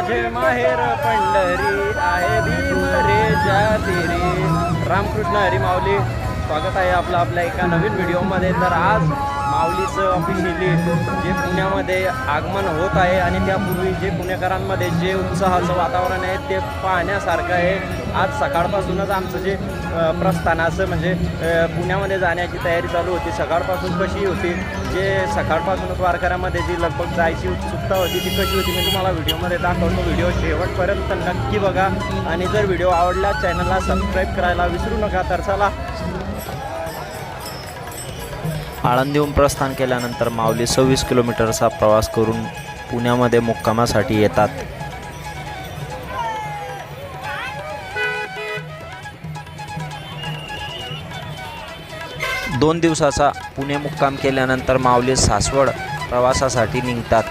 माहेर पंढरी आहे भीम रे जाती रामकृष्ण हरी माऊली स्वागत आहे आपलं आपल्या एका नवीन व्हिडिओमध्ये तर आज माऊलीचं ऑफिशियली जे पुण्यामध्ये आगमन होत आहे आणि त्यापूर्वी जे पुणेकरांमध्ये जे उत्साहाचं वातावरण आहे ते पाहण्यासारखं आहे. आज सकाळपासूनच आमचं जे प्रस्थानाचं म्हणजे पुण्यामध्ये जाण्याची तयारी चालू होती. सकाळपासून कशी होती? जे सकाळपासूनच वारकऱ्यामध्ये जी लगभग जायची उत्सुकता होती ती कशी होती? मी तुम्हाला व्हिडिओमध्ये दाखवतो. व्हिडिओ शेवटपर्यंत नक्की बघा. आणि जर व्हिडिओ आवडला चॅनलला सबस्क्राईब करायला विसरू नका. तर चला आळंदीहून प्रस्थान केल्यानंतर माऊली सव्वीस किलोमीटरचा प्रवास करून पुण्यामध्ये मुक्कामासाठी येतात. दोन दिवसाचा पुणे मुक्काम केल्यानंतर माऊली सासवड प्रवासासाठी निघतात.